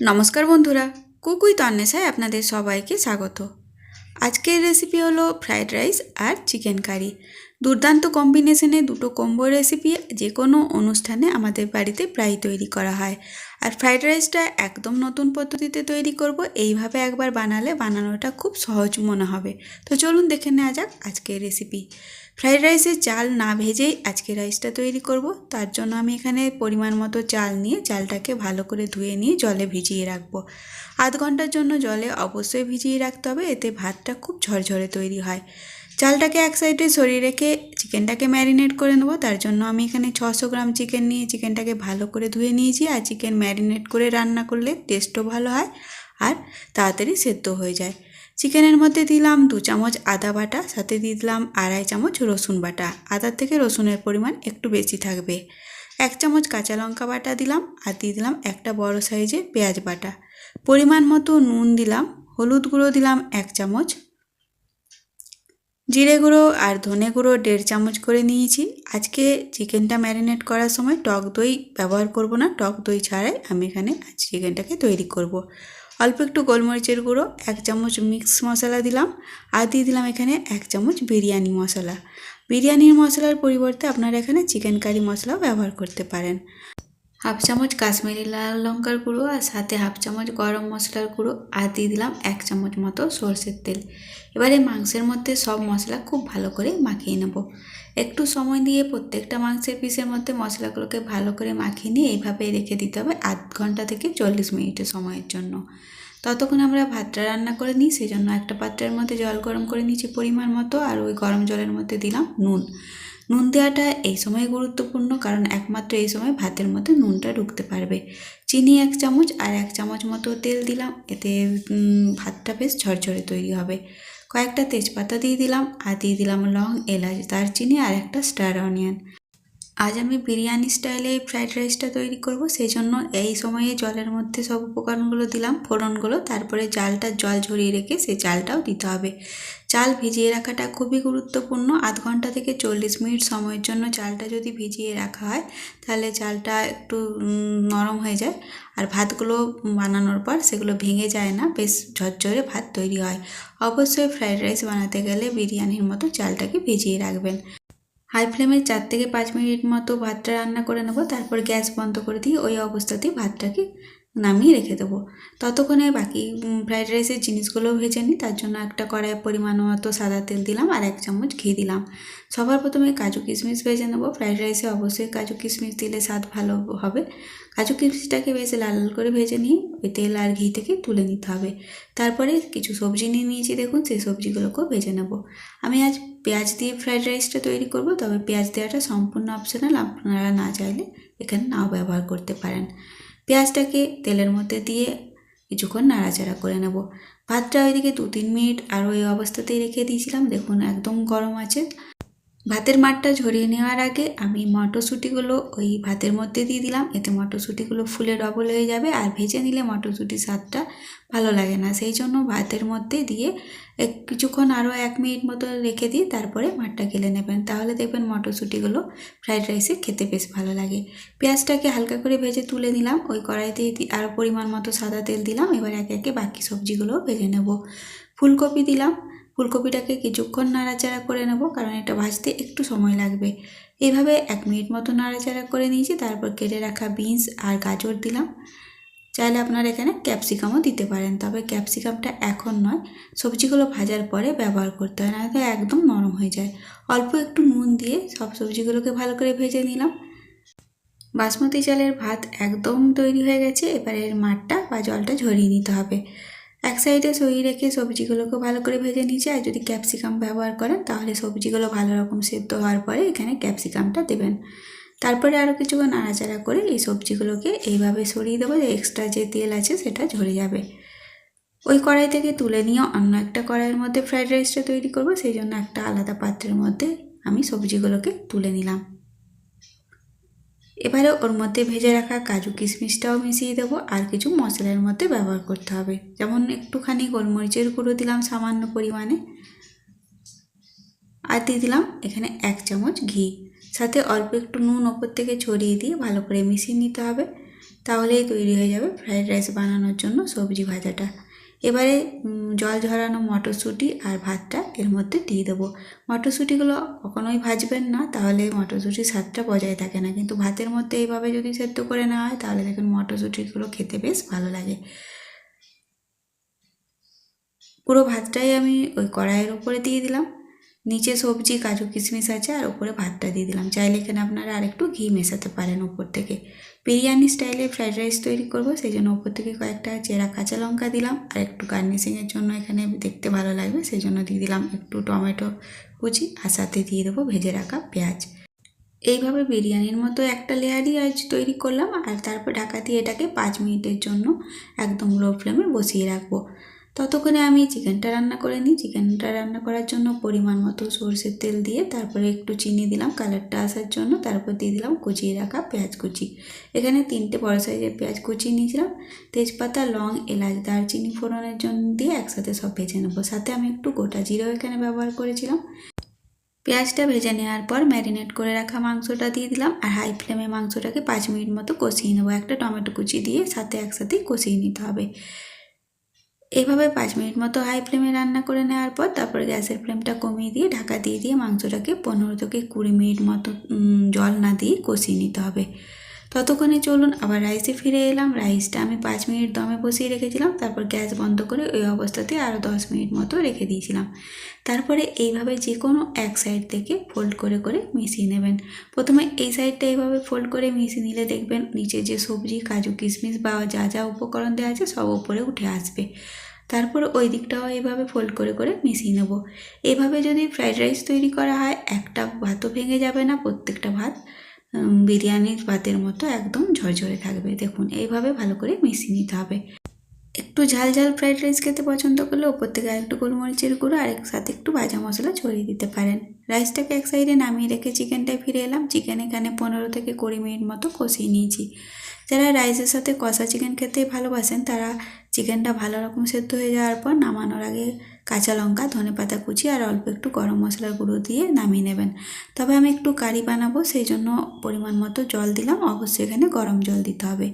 নমস্কার বন্ধুরা, কুকুই তন্নেশায় আপনাদের সবাইকে স্বাগত। আজকের রেসিপি হলো ফ্রায়েড রাইস আর চিকেন কারি দুর্দান্ত কম্বিনেশনে দুটো কম্বো রেসিপি যে কোনো অনুষ্ঠানে আমাদের বাড়িতে প্রায় তৈরি করা হয়। আর ফ্রাইড রাইসটা একদম নতুন পদ্ধতিতে তৈরি করব, এইভাবে একবার বানালে বানানোটা খুব সহজ মনে হবে। তো চলুন দেখে নেওয়া যাক আজকের রেসিপি ফ্রাইড রাইসের চাল না ভেজেই আজকে রাইসটা তৈরি করব। তার জন্য আমি এখানে পরিমাণ মতো চাল নিয়ে চালটাকে ভালো করে ধুয়ে নিয়ে জলে ভিজিয়ে রাখব। আধ ঘণ্টার জন্য জলে অবশ্যই ভিজিয়ে রাখতে হবে, এতে ভাতটা খুব ঝরঝরে তৈরি হয়। চালটাকে এক সাইডে সরিয়ে রেখে চিকেনটাকে ম্যারিনেট করে নেব। তার জন্য আমি এখানে ছশো গ্রাম চিকেন নিয়ে চিকেনটাকে ভালো করে ধুয়ে নিয়েছি আর চিকেন ম্যারিনেট করে রান্না করলে টেস্টও ভালো হয় আর তাড়াতাড়ি সেদ্ধ হয়ে যায়। চিকেনের মধ্যে দিলাম দু চামচ আদা বাটা, সাথে দিয়ে দিলাম আড়াই চামচ রসুন বাটা। আদার থেকে রসুনের পরিমাণ একটু বেশি থাকবে। এক চামচ কাঁচা লঙ্কা বাটা দিলাম আর দিয়ে দিলাম একটা বড় সাইজের পেঁয়াজ বাটা। পরিমাণ মতো নুন দিলাম, হলুদ গুঁড়ো দিলাম এক চামচ জিরে গুঁড়ো আর ধনে গুঁড়ো দেড় চামচ করে নিয়েছি। আজকে চিকেনটা ম্যারিনেট করার সময় টক দই ব্যবহার করব না, টক দই ছাড়াই আমি এখানে আজ চিকেনটাকে তৈরি করব। অল্প একটু গোলমরিচের গুঁড়ো, এক চামচ মিক্স মশলা দিলাম আর দিয়ে দিলাম এখানে এক চামচ বিরিয়ানি মশলা। বিরিয়ানির মশলার পরিবর্তে আপনারা এখানে চিকেন কারি মশলাও ব্যবহার করতে পারেন। হাফ চামচ কাশ্মীরি লাল লঙ্কার গুঁড়ো আর সাথে হাফ চামচ গরম মশলার গুঁড়ো আর দিয়ে দিলাম এক চামচ মতো সর্ষের তেল। এবারে মাংসের মধ্যে সব মশলা খুব ভালো করে মাখিয়ে নেব। একটু সময় দিয়ে প্রত্যেকটা মাংসের পিসের মধ্যে মশলাগুলোকে ভালো করে মাখিয়ে নিয়ে এইভাবে রেখে দিতে হবে আধ ঘণ্টা থেকে চল্লিশ মিনিটের সময়ের জন্য। ততক্ষণ আমরা ভাতটা রান্না করে নিই সেই জন্য একটা পাত্রের মধ্যে জল গরম করে নিয়েছি পরিমাণ মতো আর ওই গরম জলের মধ্যে দিলাম নুন। নুন দেওয়াটা এই সময় গুরুত্বপূর্ণ কারণ একমাত্র এই সময় ভাতের মধ্যে নুনটা ঢুকতে পারবে। চিনি এক চামচ আর এক চামচ মতো তেল দিলাম, এতে ভাতটা বেশ ঝরঝরে তৈরি হবে। কয়েকটা তেজপাতা দিয়ে দিলাম আর দিয়ে দিলাম লং এলাচ, দারচিনি আর একটা স্টার অনিয়ন। আজ আমি বিরিয়ানি স্টাইলে ফ্রাইড রাইসটা তৈরি করব সেই জন্য এই সময়ে জলের মধ্যে সব উপকরণগুলো দিলাম, ফোড়নগুলো, তারপরে জালটা জল ঝরিয়ে রেখে সেই জালটাও দিতে হবে। চাল ভিজিয়ে রাখাটা খুবই গুরুত্বপূর্ণ। আধ ঘণ্টা থেকে চল্লিশ মিনিট সময়ের জন্য চালটা যদি ভিজিয়ে রাখা হয়, তাহলে চালটা একটু নরম হয়ে যায়। আর ভাতগুলো বানানোর পর সেগুলো ভেঙে যায় না, বেশ ঝরঝরে ভাত তৈরি হয়। অবশ্যই ফ্রাইড রাইস বানাতে গেলে বিরিয়ানির মতো চালটাকে ভিজিয়ে রাখবেন। হাই ফ্লেমে চার থেকে পাঁচ মিনিট মতো ভাতটা রান্না করে নেব, তারপর গ্যাস বন্ধ করে দিয়ে ওই অবস্থাতেই ভাতটাকে নামিয়ে রেখে দেবো। ততক্ষণে বাকি ফ্রাইড রাইসের জিনিসগুলো ভেজে নিই। তার জন্য একটা কড়াইয়ে পরিমাণ মতো সাদা তেল দিলাম আর এক চামচ ঘি দিলাম। সবার প্রথমে কাজু কিশমিশ ভেজে নেব। ফ্রাইড রাইসে অবশ্যই কাজু কিশমিশ দিলে স্বাদ ভালো হবে। কাজু কিশমিশটাকে বেশ লাল লাল করে ভেজে নিয়ে ওই তেল আর ঘি থেকে তুলে নিতে হবে। তারপরে কিছু সবজি নিয়ে নিয়েছি দেখুন, সেই সবজিগুলোকেও ভেজে নেব। আমি আজ পেঁয়াজ দিয়ে ফ্রাইড রাইসটা তৈরি করব। তবে পেঁয়াজ দেওয়াটা সম্পূর্ণ অপশনাল আপনারা না চাইলে এখানে নাও ব্যবহার করতে পারেন। পেঁয়াজটাকে তেলের মধ্যে দিয়ে কিছুক্ষণ নাড়াচাড়া করে নেব। ভাতটা ওইদিকে দু তিন মিনিট আরও ওই অবস্থাতেই রেখে দিয়েছিলাম। দেখুন একদম গরম আছে। ভাতের মাঠটা ঝরিয়ে নেওয়ার আগে আমি মটরশুঁটিগুলো ওই ভাতের মধ্যে দিয়ে দিলাম। এতে মটরশুঁটিগুলো ফুলে ডবল হয়ে যাবে আর ভেজে নিলে মটরশুঁটির স্বাদটা ভালো লাগে না। সেই জন্য ভাতের মধ্যে দিয়ে এক কিছুক্ষণ আরও এক মিনিট মতো রেখে দিয়ে তারপরে মাঠটা গেলে নেবেন। তাহলে দেখবেন মটরশুঁটিগুলো ফ্রাইড রাইসে খেতে বেশ ভালো লাগে। পেঁয়াজটাকে হালকা করে ভেজে তুলে নিলাম। ওই কড়াইতে আরও পরিমাণ মতো সাদা তেল দিলাম। এবার একে একে বাকি সবজিগুলোও ভেজে নেব। ফুলকপি দিলাম। ফুলকপিটাকে কিছুক্ষণ নাড়াচাড়া করে নেব, কারণ এটা ভাজতে একটু সময় লাগবে। এইভাবে এক মিনিট মতো নাড়াচাড়া করে নিয়েছি, তারপর কেটে রাখা বিনস আর গাজর দিলাম। চাইলে আপনারা এখানে ক্যাপসিকামও দিতে পারেন, তবে ক্যাপসিকামটা এখন নয়, সবজিগুলো ভাজার পরে ব্যবহার করতে হয় না একদম নরম হয়ে যায়। অল্প একটু নুন দিয়ে সব সবজিগুলোকে ভালো করে ভেজে নিলাম। বাসমতি চালের ভাত একদম তৈরি হয়ে গেছে, এবারে এর মাঠটা বা জলটা ঝরিয়ে নিতে হবে। এক সাইডে সরিয়ে রেখে সবজিগুলোকে ভালো করে ভেজে নিয়েছি আর যদি ক্যাপসিকাম ব্যবহার করেন, তাহলে সবজিগুলো ভালো রকম সেদ্ধ হওয়ার পরে এখানে ক্যাপসিকামটা দেবেন। তারপরে আরও কিছুক্ষণ নাড়াচাড়া করে এই সবজিগুলোকে এইভাবে সরিয়ে দেবো যে এক্সট্রা যে তেল আছে সেটা ঝরে যাবে। ওই কড়াই থেকে তুলে নিয়ে অন্য একটা কড়াইয়ের মধ্যে ফ্রাইড রাইসটা তৈরি করব, সেই জন্য একটা আলাদা পাত্রের মধ্যে আমি সবজিগুলোকে তুলে নিলাম। এবারে ওর মধ্যে ভেজে রাখা কাজু কিশমিশটাও মিশিয়ে দেবো, আর কিছু মশলার মধ্যে ব্যবহার করতে হবে। যেমন একটুখানি গোলমরিচের গুঁড়ো দিলাম সামান্য পরিমাণে, আর দিয়ে দিলাম এখানে এক চামচ ঘি। সাথে অল্প একটু নুন ওপর থেকে ছড়িয়ে দিয়ে ভালো করে মিশিয়ে নিতে হবে, তাহলেই তৈরি হয়ে যাবে ফ্রাইড রাইস বানানোর জন্য সবজি ভাজাটা। এবারে জল ঝরানো মটরশুঁটি আর ভাতটা এর মধ্যে দিয়ে দেবো। মটরশুঁটিগুলো কখনোই ভাজবেন না, তাহলে মটরশুঁটির স্বাদটা বজায় থাকে না। কিন্তু ভাতের মধ্যে এইভাবে যদি সেদ্ধ করে নেওয়া হয়, তাহলে দেখুন মটরশুঁটিগুলো খেতে বেশ ভালো লাগে। পুরো ভাতটাই আমি ওই কড়াইয়ের উপরে দিয়ে দিলাম। নিচে সবজি, কাজু, কিশমিশ আছে আর উপরে ভাতটা দিয়ে দিলাম। চাইলে এখানে আপনারা আরেকটু ঘি মেশাতে পারেন উপর থেকে। বিরিয়ানি স্টাইলে ফ্রাইড রাইস তৈরি করব সেই জন্য উপর থেকে কয়েকটা চেরা কাঁচা লঙ্কা দিলাম আর একটু গার্নিশিংয়ের জন্য এখানে দেখতে ভালো লাগবে সেই জন্য দিয়ে দিলাম একটু টমেটো কুচি আর সাথে দিয়ে দেবো ভেজে রাখা পেঁয়াজ। এইভাবে বিরিয়ানির মতো একটা লেয়ারই আজ তৈরি করলাম আর তারপর ঢাকা দিয়ে এটাকে পাঁচ মিনিটের জন্য একদম লো ফ্লেমে বসিয়ে রাখব। ততক্ষণে আমি চিকেনটা রান্না করে নিই। চিকেনটা রান্না করার জন্য পরিমাণ মতো সরষের তেল দিয়ে তারপরে একটু চিনি দিলাম, কালারটা আসার জন্য। তারপর দিয়ে দিলাম কুচিয়ে রাখা পেঁয়াজ কুচি। এখানে তিনটে বড় সাইজের পেঁয়াজ কুচি নিয়েছিলাম। তেজপাতা, লং, এলাচ, দারচিনি ফোড়নের জন্য দিয়ে একসাথে সব ভেজে নেব। সাথে আমি একটু গোটা জিরেও এখানে ব্যবহার করেছিলাম। পেঁয়াজটা ভেজে নেওয়ার পর ম্যারিনেট করে রাখা মাংসটা দিয়ে দিলাম আর হাই ফ্লেমে মাংসটাকে পাঁচ মিনিট মতো কষিয়ে নেব। একটা টমেটো কুচি দিয়ে সাথে একসাথেই কষিয়ে নিতে হবে। এইভাবে পাঁচ মিনিট মতো হাই ফ্লেমে রান্না করে নেওয়ার পর তারপর গ্যাসের ফ্লেমটা কমিয়ে দিয়ে ঢাকা দিয়ে দিয়ে মাংসটাকে পনেরো থেকে কুড়ি মিনিট মতো জল না দিয়ে কষিয়ে নিতে হবে। ততক্ষণে চলুন আবার রাইসে ফিরে এলাম। রাইসটা আমি পাঁচ মিনিট দমে বসিয়ে রেখেছিলাম, তারপর গ্যাস বন্ধ করে ওই অবস্থাতে আরও দশ মিনিট মতো রেখে দিয়েছিলাম। তারপরে এইভাবে যে কোনো এক সাইড থেকে ফোল্ড করে করে মিশিয়ে নেবেন। প্রথমে এই সাইডটা এইভাবে ফোল্ড করে মিশিয়ে নিলে দেখবেন নিচে যে সবজি, কাজু, কিশমিশ বা যা যা উপকরণ দেওয়া আছে সব উপরে উঠে আসবে। তারপর ওই দিকটাও এইভাবে ফোল্ড করে করে মিশিয়ে নেব। এভাবে যদি ফ্রাইড রাইস তৈরি করা হয়, একটা ভাতও ভেঙে যাবে না, প্রত্যেকটা ভাত। বিরিয়ানির ভাতের মতো একদম ঝরঝরে থাকবে। দেখুন, এইভাবে ভালো করে মিশিয়ে নিতে হবে। একটু ঝাল ঝাল ফ্রাইড রাইস খেতে পছন্দ করলে ওপর থেকে আরেকটু গোলমরিচের গুঁড়ো আর সাথে একটু ভাজা মশলা ছড়িয়ে দিতে পারেন। রাইসটাকে এক সাইডে নামিয়ে রেখে চিকেনটায় ফিরে এলাম। চিকেন এখানে পনেরো থেকে কুড়ি মিনিট মতো কষিয়ে নিয়েছি। যারা রাইসের সাথে কষা চিকেন খেতে ভালোবাসেন, তারা চিকেনটা ভালো রকম সেদ্ধ হয়ে যাওয়ার পর নামানোর আগে কাঁচা লঙ্কা, ধনে পাতা কুচি আর অল্প একটু গরম মশলার গুঁড়ো দিয়ে নামিয়ে নেবেন। তবে আমি একটু কারি বানাবো, সেই জন্য পরিমাণ মতো জল দিলাম। অবশ্যই এখানে গরম জল দিতে হবে।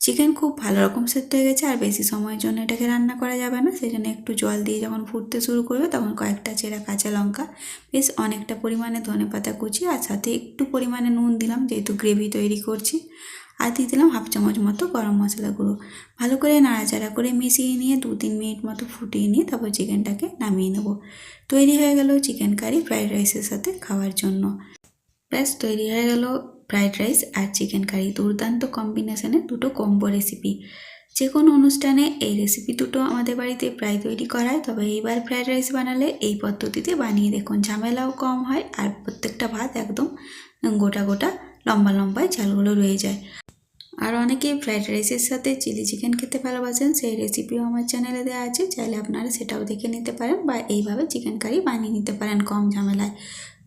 চিকেন খুব ভালো রকম সেদ্ধ হয়ে গেছে, আর বেশি সময়ের জন্য এটাকে রান্না করা যাবে না। সেই জন্য একটু জল দিয়ে যখন ফুটতে শুরু করবে, তখন কয়েকটা চেরা কাঁচা লঙ্কা, বেশ অনেকটা পরিমাণে ধনে পাতা কুচি, আর সাথে একটু পরিমাণে নুন দিলাম, যেহেতু গ্রেভি তৈরি করছি। আর দিয়ে দিলাম হাফ চামচ মতো গরম মশলা গুঁড়ো। ভালো করে নাড়াচাড়া করে মিশিয়ে নিয়ে দু তিন মিনিট মতো ফুটিয়ে নিয়ে তারপর চিকেনটাকে নামিয়ে নেব। তৈরি হয়ে গেল চিকেন কারি ফ্রাইড রাইসের সাথে খাওয়ার জন্য। ব্যাস, তৈরি হয়ে গেল ফ্রাইড রাইস আর চিকেন কারি। দুর্দান্ত কম্বিনেশনে দুটো কম্বো রেসিপি। যে কোনো অনুষ্ঠানে এই রেসিপি দুটো আমাদের বাড়িতে প্রায় তৈরি করা হয়, তবে এইবার ফ্রাইড রাইস বানালে এই পদ্ধতিতে বানিয়ে দেখুন। ঝামেলাও কম হয় আর প্রত্যেকটা ভাত একদম গোটা গোটা লম্বা লম্বায় চালগুলো রয়ে যায়। আর অনেকে ফ্রাইড রাইসের সাথে চিলি চিকেন খেতে ভালোবাসেন, সেই রেসিপিও আমার চ্যানেলে দেওয়া আছে, চাইলে আপনারা সেটাও দেখে নিতে পারেন বা এইভাবে চিকেন কারি বানিয়ে নিতে পারেন কম ঝামেলায়।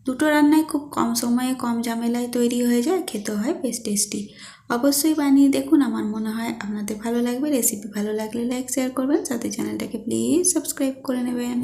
দুটো রান্নায় খুব কম সময়ে কম ঝামেলায় তৈরি হয়ে যায়, খেতে হয় বেশ টেস্টি অবশ্যই বানিয়ে দেখুন, আমার মনে হয় আপনাদের ভালো লাগবে। রেসিপি ভালো লাগলে লাইক শেয়ার করবেন। সাথে চ্যানেলটাকে প্লিজ সাবস্ক্রাইব করে নেবেন।